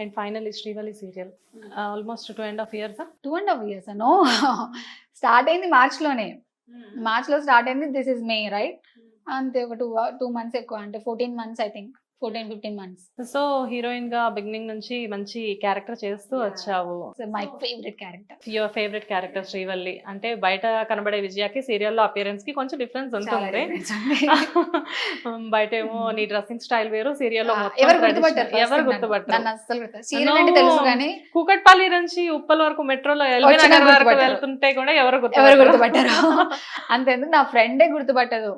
And final Srivalli serial. Almost two and half years? Two and half years no start అయింది మార్చ్లోనే మార్చ్లో start అయింది this is May right అంతే ఒక two two months ఎక్కువ అంటే fourteen months I think fourteen fifteen months. So హీరోయిన్గా beginning నుంచి మంచి క్యారెక్టర్ చేస్తూ. వచ్చావు. My favourite character your favourite character Srivalli. అంటే బయట కనబడే విజయకి సీరియల్లో అపియరెన్స్కి కొంచెం డిఫరెన్స్ ఉంటుంది. బయట ఏమో నీ డ్రెస్సింగ్ స్టైల్ వేరు సీరియల్లో ఎవరు గుర్తుపట్టారు first ఎవరు? గుర్తుపట్టారు కూకట్పల్లి నుంచి ఉప్పల్ వరకు మెట్రోలో ఎల్బీ వచ్చినా నగర్ వరకు గుర్తుపట్టారు. వెళ్తుంటే కూడా ఎవరు గుర్తుపట్టారు అంతేందుకు నా ఫ్రెండే గుర్తుపట్టదు.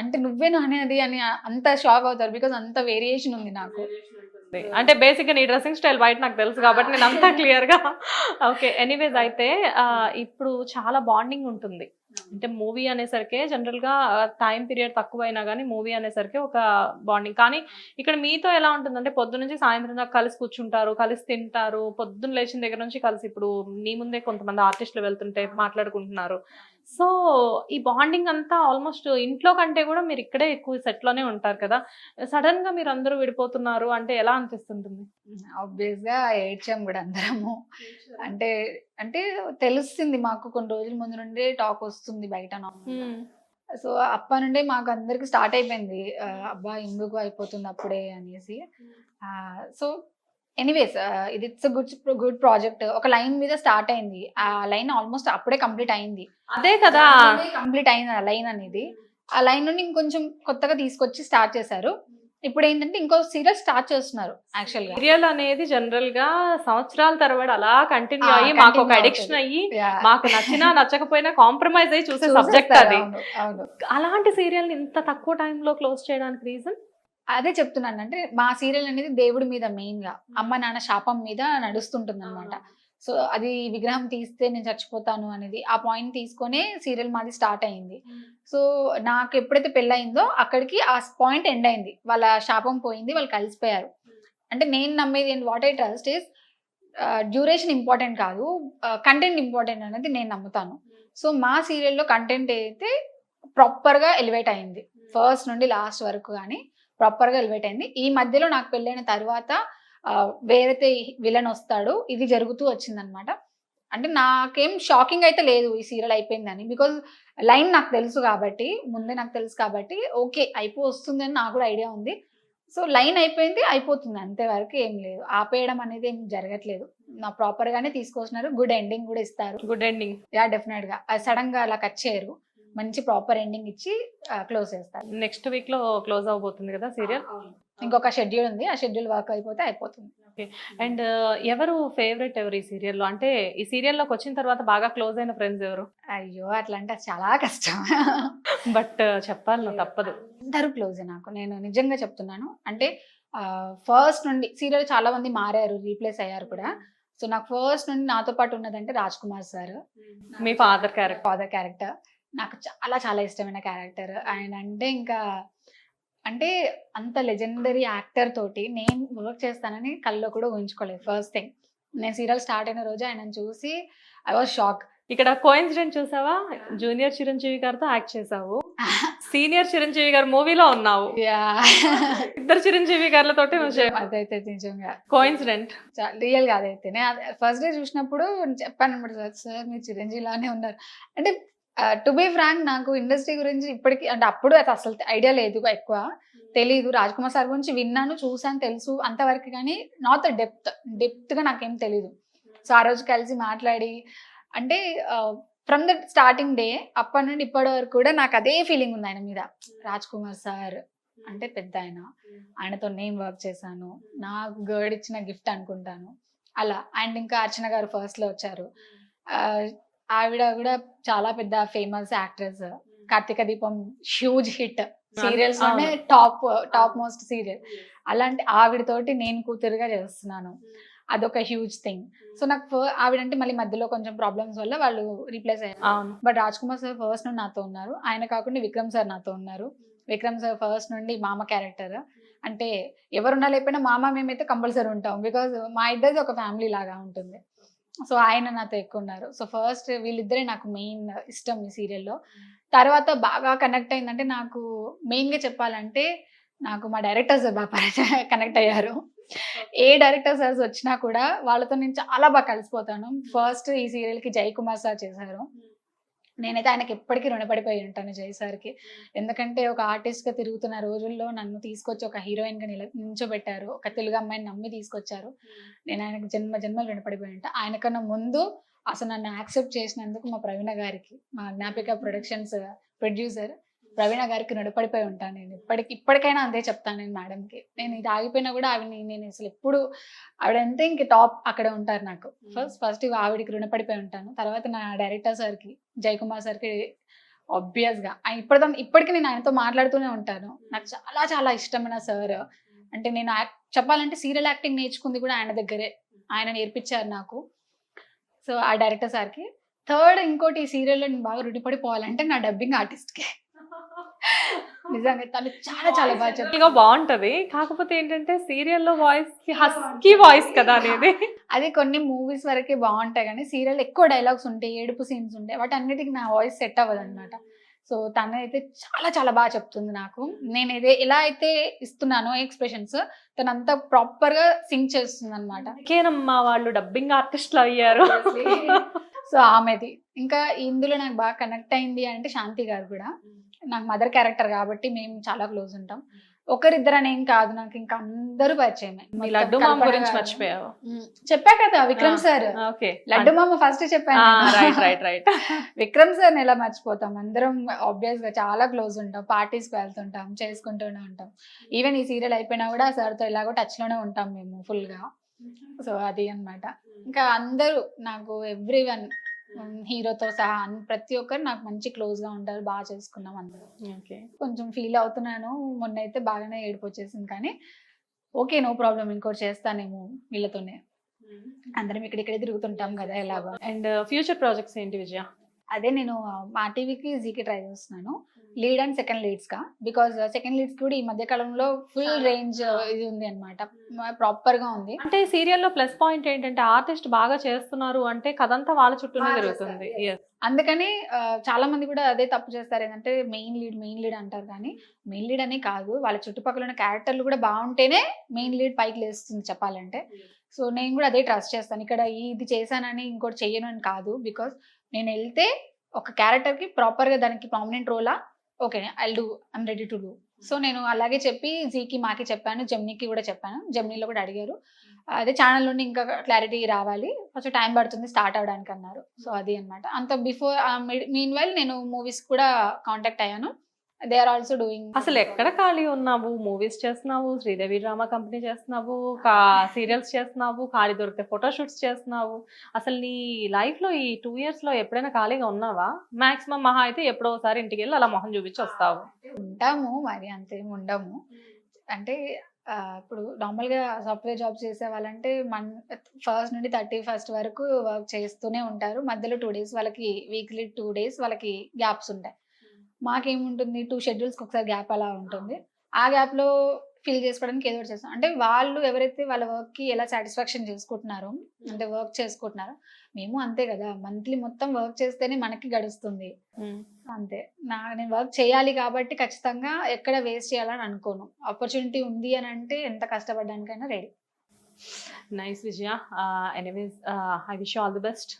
అంటే నువ్వే నానేది అని అంత షాక్ అవుతారు. బికాస్ అంత వేరియేషన్ ఉంది నాకు. అంటే బేసిక్గా నీ డ్రెస్సింగ్ స్టైల్ బయట నాకు తెలుసు కాబట్టి నేను అంతా క్లియర్గా ఓకే ఎనీవేస్ అయితే ఇప్పుడు చాలా బాండింగ్ ఉంటుంది. అంటే మూవీ అనేసరికి జనరల్గా టైం పీరియడ్ తక్కువైనా కానీ మూవీ అనేసరికి ఒక బాండింగ్ కానీ ఇక్కడ మీతో ఎలా ఉంటుందంటే పొద్దు నుంచి సాయంత్రం దాకా కలిసి కూర్చుంటారు కలిసి తింటారు. పొద్దున్న లేచిన దగ్గర నుంచి కలిసి ఇప్పుడు నీ ముందే కొంతమంది ఆర్టిస్టులు వెళ్తుంటే మాట్లాడుకుంటున్నారు. సో ఈ బాండింగ్ అంతా ఆల్మోస్ట్ ఇంట్లో కంటే కూడా మీరు ఇక్కడే ఎక్కువ సెట్లోనే ఉంటారు కదా. సడన్గా మీరు అందరూ విడిపోతున్నారు అంటే ఎలా అనిపిస్తుంటుంది? ఆబ్వియస్గా ఏడ్చాం కూడా అందరము. అంటే అంటే తెలుస్తుంది మాకు కొన్ని రోజుల ముందు నుండి టాక్ వస్తుంది బయట సో అప్ప నుండే మాకు అందరికి స్టార్ట్ అయిపోయింది. అబ్బా ఎందుకు అయిపోతుంది అప్పుడే అనేసి. సో ఎనీవేస్ ఇది ఇట్స్ గుడ్ గుడ్ ప్రాజెక్ట్ ఒక లైన్ మీద స్టార్ట్ అయింది. ఆ లైన్ ఆల్మోస్ట్ అప్పుడే కంప్లీట్ అయింది. అదే కదా. కంప్లీట్ అయింది ఆ లైన్ అనేది. ఆ లైన్ నుండి ఇంకొంచెం కొత్తగా తీసుకొచ్చి స్టార్ట్ చేశారు. ఇప్పుడు ఏంటంటే ఇంకో సీరియల్ స్టార్ట్ చేస్తున్నారు యాక్చువల్గా. సీరియల్ అనేది జనరల్గా సంవత్సరాల తరబడి అలా కంటిన్యూ అయ్యి మాకు ఒక అడిక్షన్ అయ్యి. మాకు నచ్చినా నచ్చకపోయినా కాంప్రమైజ్ అయ్యి చూసే సబ్జెక్ట్ అది. అలాంటి సీరియల్ ఇంత తక్కువ టైంలో క్లోజ్ చేయడానికి రీజన్ అదే చెప్తున్నాను. అంటే మా సీరియల్ అనేది దేవుడి మీద మెయిన్గా అమ్మ నాన్న శాపం మీద నడుస్తుంటుంది అనమాట సో అది విగ్రహం తీస్తే నేను చచ్చిపోతాను అనేది ఆ పాయింట్ తీసుకొనే సీరియల్ మాది స్టార్ట్ అయింది. సో నాకు ఎప్పుడైతే పెళ్ళయిందో అక్కడికి ఆ పాయింట్ ఎండ్ అయింది. వాళ్ళ శాపం పోయింది వాళ్ళు కలిసిపోయారు. అంటే నేను నమ్మేది what I trust is duration important కాదు కంటెంట్ ఇంపార్టెంట్ అనేది నేను నమ్ముతాను. సో మా సీరియల్లో కంటెంట్ అయితే ప్రాపర్గా ఎలివేట్ అయింది. ఫస్ట్ నుండి లాస్ట్ వరకు కానీ. ప్రాపర్గా ఎలివేట్ అయింది. ఈ మధ్యలో నాకు పెళ్ళైన తర్వాత వేరైతే విలన్ వస్తాడు ఇది జరుగుతూ వచ్చిందనమాట అంటే నాకేం షాకింగ్ అయితే లేదు ఈ సీరియల్ అయిపోయిందని. బికాజ్ లైన్ నాకు తెలుసు కాబట్టి ముందే నాకు తెలుసు కాబట్టి ఓకే అయిపో వస్తుంది అని నాకు కూడా ఐడియా ఉంది. సో లైన్ అయిపోయింది అయిపోతుంది. అంతే వరకు ఏం లేదు. ఆపేయడం అనేది ఏం జరగట్లేదు. నా ప్రాపర్ గానే తీసుకొస్తున్నారు గుడ్ ఎండింగ్ కూడా ఇస్తారు. Good ending. యా డెఫినెట్గా సడన్గా అలా కట్ చేయరు. మంచి ప్రాపర్ ఎండింగ్ ఇచ్చి క్లోజ్ చేస్తారు. నెక్స్ట్ వీక్లో క్లోజ్ అవబోతుంది కదా సీరియల్? ఇంకొక షెడ్యూల్ ఉంది. ఆ షెడ్యూల్ వర్క్ అయిపోతే అయిపోతుంది. అండ్ ఎవరు ఫేవరెట్ ఎవరు ఈ సీరియల్లో? అంటే ఈ సీరియల్లోకి వచ్చిన తర్వాత బాగా క్లోజ్ అయిన ఫ్రెండ్స్ ఎవరు? అయ్యో అట్లా అంటే చాలా కష్టం. బట్ చెప్పాలి తప్పదు. అందరూ క్లోజ్ నాకు. నేను నిజంగా చెప్తున్నాను. అంటే ఫస్ట్ నుండి సీరియల్ చాలా మంది మారారు రీప్లేస్ అయ్యారు కూడా. సో నాకు ఫస్ట్ నుండి నాతో పాటు ఉన్నదంటే రాజ్ కుమార్ సార్. మీ ఫాదర్ క్యారెక్టర్ ఫాదర్ క్యారెక్టర్ నాకు చాలా చాలా ఇష్టమైన క్యారెక్టర్ ఆయన అంటే ఇంకా అంటే అంత లెజెండరీ యాక్టర్ తోటి నేను వర్క్ చేస్తానని కల్లో కూడా ఊహించుకోలేదు ఫస్ట్ థింగ్ నేను సీరియల్ స్టార్ట్ అయిన రోజు ఆయనను చూసి ఐ వాజ్ షాక్ ఇక్కడ కోయిన్సిడెంట్ చూసావా? జూనియర్ చిరంజీవి గారితో యాక్ట్ చేసావు సీనియర్ చిరంజీవి గారి మూవీలో ఉన్నావు. ఇద్దరు చిరంజీవి గారితోటి అదైతే నిజంగా. కోయిన్సిడెంట్ రియల్గా అదైతే ఫస్ట్ డే చూసినప్పుడు చెప్పాను అనమాట సార్ సార్ మీరు చిరంజీవి లానే ఉన్నారు. అంటే టు బి ఫ్రాంక్ నాకు ఇండస్ట్రీ గురించి ఇప్పటికి అంటే అప్పుడు అయితే అసలు ఐడియా లేదు ఎక్కువ. తెలీదు. రాజ్ కుమార్ సార్ గురించి విన్నాను చూసాను తెలుసు అంతవరకు కానీ నాట్ డెప్త్ డెప్త్గా నాకేం తెలీదు. సో ఆ రోజు కలిసి మాట్లాడి అంటే ఫ్రమ్ ద స్టార్టింగ్ డే అప్పటి నుండి ఇప్పటి వరకు కూడా నాకు అదే ఫీలింగ్ ఉంది ఆయన మీద. రాజ్ కుమార్ సార్ అంటే పెద్ద ఆయన. ఆయనతో నేను వర్క్ చేశాను. నాకు గర్డ్ ఇచ్చిన గిఫ్ట్ అనుకుంటాను. అలా. అండ్ ఇంకా అర్చన గారు ఫస్ట్లో వచ్చారు. ఆ, ఆవిడ కూడా చాలా పెద్ద famous actress Karthika Deepam huge hit సీరియల్స్లోనే. Top top most serial అలాంటి ఆవిడతోటి నేను కూతురుగా చేస్తున్నాను. అదొక హ్యూజ్ థింగ్ సో నాకు ఆవిడంటే మళ్ళీ మధ్యలో కొంచెం ప్రాబ్లమ్స్ వల్ల వాళ్ళు రీప్లేస్ అయ్యారు. But Raj Kumar sir first నుండి నాతో ఉన్నారు. ఆయన కాకుండా విక్రమ్ సార్ నాతో ఉన్నారు. విక్రమ్ సార్ ఫస్ట్ నుండి మామ క్యారెక్టర్ అంటే ఎవరున్నా లేకపోయినా మామ మేమైతే కంపల్సరీ ఉంటాం. బికాజ్ మా ఇద్దరిది ఒక ఫ్యామిలీ లాగా ఉంటుంది. సో ఆయన నాతో ఎక్కువ ఉన్నారు. సో ఫస్ట్ వీళ్ళిద్దరే నాకు మెయిన్ ఇష్టం ఈ సీరియల్లో. తర్వాత బాగా కనెక్ట్ అయిందంటే నాకు మెయిన్గా చెప్పాలంటే నాకు మా డైరెక్టర్ సార్ బాగా కనెక్ట్ అయ్యారు. ఏ డైరెక్టర్ సార్స్ వచ్చినా కూడా వాళ్ళతో నేను చాలా బాగా కలిసిపోతాను. ఫస్ట్ ఈ సీరియల్కి జై కుమార్ సార్ చేశారు. నేనైతే ఆయనకి ఎప్పటికీ రుణపడిపోయి ఉంటాను జయసార్కి ఎందుకంటే ఒక ఆర్టిస్ట్గా తిరుగుతున్న రోజుల్లో నన్ను తీసుకొచ్చి ఒక హీరోయిన్గా నిల నించోబెట్టారు ఒక తెలుగు అమ్మాయిని నమ్మి తీసుకొచ్చారు. నేను ఆయనకు జన్మ జన్మలు రుణపడిపోయి ఉంటాను ఆయనకన్నా ముందు అసలు నన్ను యాక్సెప్ట్ చేసినందుకు మా ప్రవీణ గారికి మా జ్ఞాపిక ప్రొడక్షన్స్ ప్రొడ్యూసర్ ప్రవీణ గారికి రుణపడిపోయి ఉంటాను నేను ఇప్పటికి ఇప్పటికైనా అంతే చెప్తాను నేను మేడంకి. నేను ఇది ఆగిపోయినా కూడా ఆవిడ నేను అసలు ఎప్పుడు ఆవిడ అంతే ఇంక టాప్ అక్కడ ఉంటారు నాకు. ఫస్ట్ ఫస్ట్ ఆవిడకి రుణపడిపోయి ఉంటాను. తర్వాత నా డైరెక్టర్ సార్కి జయకుమార్ సార్కి ఆబ్వియస్గా. ఆయన ఇప్పటితో ఇప్పటికీ నేను ఆయనతో మాట్లాడుతూనే ఉంటాను. నాకు చాలా చాలా ఇష్టమైన సార్. అంటే నేను చెప్పాలంటే సీరియల్ యాక్టింగ్ నేర్చుకుంది కూడా ఆయన దగ్గరే. ఆయన నేర్పించారు నాకు. సో ఆ డైరెక్టర్ సార్కి. థర్డ్ ఇంకోటి ఈ సీరియల్లో నేను బాగా రుడిపడిపోవాలంటే నా డబ్బింగ్ ఆర్టిస్ట్కి నిజంగా తను చాలా చాలా బాగా గా బాగుంటది. కాకపోతే ఏంటంటే సీరియల్లో వాయిస్కి హస్కీ వాయిస్ కదా అనేది. అది కొన్ని మూవీస్ వరకే బాగుంటాయి కానీ సీరియల్ ఎక్కువ డైలాగ్స్ ఉంటాయి ఏడుపు సీన్స్ ఉంటాయి. వాటి అన్నిటికి నా వాయిస్ సెట్ అవ్వదు అనమాట సో తను అయితే చాలా చాలా బాగా చెప్తుంది నాకు. నేను ఇదే ఎలా అయితే ఇస్తున్నానో ఎక్స్ప్రెషన్స్ తను అంతా ప్రాపర్గా సింగ్ చేస్తుంది అనమాట వాళ్ళు డబ్బింగ్ ఆర్టిస్ట్లు అయ్యారు. సో ఆమెది. ఇంకా ఇందులో నాకు బాగా కనెక్ట్ అయింది అంటే శాంతి గారు కూడా. నాకు మదర్ క్యారెక్టర్ కాబట్టి మేము చాలా క్లోజ్ ఉంటాం. ఒకరిద్దరు అని కాదు నాకు ఇంకా అందరూ పరిచయమే. లడ్డు మామ గురించి గారు. మర్చిపోయావు చెప్పా కదా విక్రమ్ సార్. ఓకే. లడ్డు మామ ఫస్ట్ చెప్పాను right right right Vikram sir ఎలా మర్చిపోతాం? అందరం ఆబ్వియస్గా చాలా క్లోజ్ ఉంటాం. పార్టీస్కి వెళ్తుంటాం చేసుకుంటూనే ఉంటాం. ఈవెన్ ఈ సీరియల్ అయిపోయినా కూడా సార్తో ఎలాగో టచ్లోనే ఉంటాం మేము ఫుల్గా. సో అది అన్నమాట. ఇంకా అందరూ నాకు ఎవ్రీ వన్ హీరోతో సహా ప్రతి ఒక్కరు నాకు మంచి క్లోజ్గా ఉంటారు బాగా చేసుకున్నాం అందరూ. ఓకే. కొంచెం ఫీల్ అవుతున్నాను మొన్న అయితే బాగానే ఏడుపు వచ్చేసింది కానీ ఓకే నో ప్రాబ్లం ఇంకోటి చేస్తానేమో వీళ్ళతోనే. అందరం ఇక్కడిక్కడే తిరుగుతుంటాం కదా ఎలాగో. అండ్ ఫ్యూచర్ ప్రాజెక్ట్స్ ఏంటి విజయ? అదే నేను మా టీవీకి జీకి ట్రై చేస్తున్నాను. లీడ్ అండ్ సెకండ్ లీడ్స్గా బికాస్ సెకండ్ లీడ్స్ కూడా ఈ మధ్య కాలంలో ఫుల్ రేంజ్ ఇది ఉంది అనమాట ప్రాపర్గా ఉంది. అంటే సీరియల్లో ప్లస్ పాయింట్ ఏంటంటే ఆర్టిస్ట్ బాగా చేస్తున్నారు అంటే కథంతా వాళ్ళ చుట్టూనే Yes. అందుకని ఆ, చాలా మంది కూడా అదే తప్పు చేస్తారు. ఏంటంటే మెయిన్ లీడ్ మెయిన్ లీడ్ అంటారు కానీ మెయిన్ లీడ్ అనే కాదు. వాళ్ళ చుట్టుపక్కల ఉన్న క్యారెక్టర్లు కూడా బాగుంటేనే మెయిన్ లీడ్ పైకి లేస్తుంది చెప్పాలంటే. సో నేను కూడా అదే ట్రస్ట్ చేస్తాను. ఇక్కడ ఇది చేశానని ఇంకోటి చెయ్యను అని కాదు. బికాస్ నేను వెళ్తే ఒక క్యారెక్టర్కి ప్రాపర్గా దానికి prominent రోలా okay I do I'm ready to do so నేను అలాగే చెప్పి జీకి మాకి చెప్పాను జమ్నీకి కూడా చెప్పాను. జమ్నీలో కూడా అడిగారు. అదే ఛానల్ నుండి ఇంకా క్లారిటీ రావాలి. కొంచెం టైం పడుతుంది స్టార్ట్ అవడానికి అన్నారు సో అది అన్నమాట. అంత బిఫోర్ మీన్ వైల్ నేను మూవీస్ కూడా కాంటాక్ట్ అయ్యాను. దే ఆర్ ఆల్సో డూయింగ్ అసలు ఎక్కడ ఖాళీ ఉన్నావు? మూవీస్ చేస్తున్నావు? శ్రీదేవి డ్రామా కంపెనీ చేస్తున్నావు? కా సీరియల్స్ చేస్తున్నావు? ఖాళీ దొరికితే ఫోటో షూట్స్ చేస్తున్నావు? అసలు నీ లైఫ్లో ఈ టూ ఇయర్స్లో ఎప్పుడైనా ఖాళీగా ఉన్నావా? మాక్సిమం మహా అయితే ఎప్పుడో ఒకసారి ఇంటికి వెళ్ళి అలా మొహం చూపించి వస్తావు. ఉంటాము మరి అంతేం ఉండము. అంటే ఇప్పుడు నార్మల్గా సాఫ్ట్వేర్ జాబ్ చేసే వాళ్ళంటే మన్ ఫస్ట్ నుండి థర్టీ ఫస్ట్ వరకు వర్క్ చేస్తూనే ఉంటారు. మధ్యలో టూ డేస్ వాళ్ళకి వీక్లీ టూ డేస్ వాళ్ళకి గ్యాప్స్ ఉంటాయి. మాకేముంటుంది? టూ షెడ్యూల్స్కి ఒకసారి గ్యాప్ అలా ఉంటుంది. ఆ గ్యాప్లో ఫిల్ చేసుకోవడానికి ఏదో ఒకటి చేస్తాం. అంటే వాళ్ళు ఎవరైతే వాళ్ళ వర్క్కి ఎలా సాటిస్ఫాక్షన్ చేసుకుంటున్నారో అంటే వర్క్ చేసుకుంటున్నారో మేము అంతే కదా. మంత్లీ మొత్తం వర్క్ చేస్తేనే మనకి గడుస్తుంది. అంతే. నా నేను వర్క్ చేయాలి కాబట్టి ఖచ్చితంగా ఎక్కడ వేస్ట్ చేయాలని అనుకోను. ఆపర్చునిటీ ఉంది అని అంటే ఎంత కష్టపడడానికైనా ready nice Vijaya anyways I wish all the best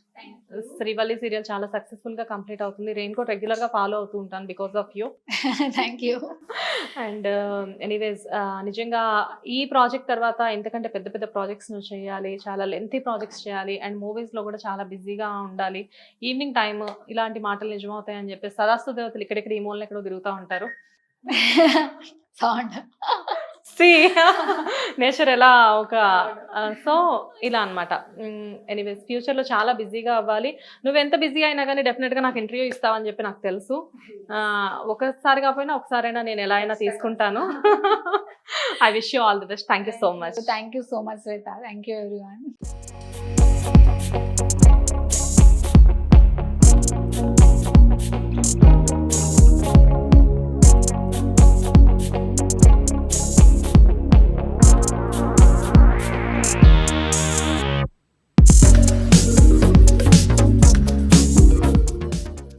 Srivalli serial చాలా సక్సెస్ఫుల్గా కంప్లీట్ అవుతుంది. రెయిన్ కోట్ రెగ్యులర్గా ఫాలో అవుతూ ఉంటాను because of you thank you and anyways నిజంగా ఈ ప్రాజెక్ట్ తర్వాత ఎంతకంటే పెద్ద పెద్ద ప్రాజెక్ట్స్ నువ్వు చేయాలి చాలా లెంతీ ప్రాజెక్ట్స్ చేయాలి అండ్ మూవీస్లో కూడా చాలా బిజీగా ఉండాలి. ఈవినింగ్ టైం ఇలాంటి మాటలు నిజమవుతాయని చెప్పేసి సదాస్తు దేవతలు ఇక్కడెక్కడ ఈ మూలన ఎక్కడో తిరుగుతూ ఉంటారు. సౌండ్. సి. నేచర్ ఎలా ఒక సో ఇలా అనమాట ఎనీవేస్ ఫ్యూచర్లో చాలా బిజీగా అవ్వాలి. నువ్వు ఎంత బిజీ అయినా కానీ డెఫినెట్గా నాకు ఇంటర్వ్యూ ఇస్తావని చెప్పి నాకు తెలుసు. ఒకసారి కాకపోయినా ఒకసారైనా నేను ఎలా అయినా తీసుకుంటాను. I wish you all the best thank you so much thank you so much Shweta thank you every